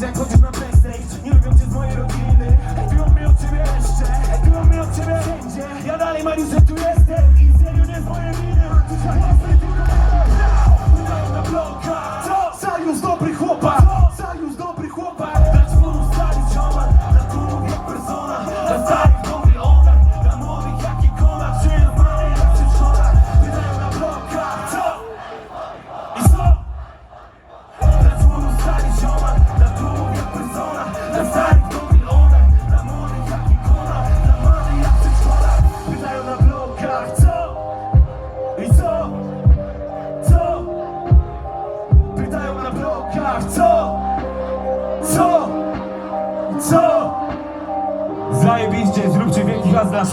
Jak chodzisz na backstage Nie lubią cię z mojej rodziny. Ej, biją ciebie jeszcze Ej, biją mnie ciebie wszędzie. Ja dalej Mariusze tu blokach Co? Co? Co? Zajebiście, zróbcie wielki haz dla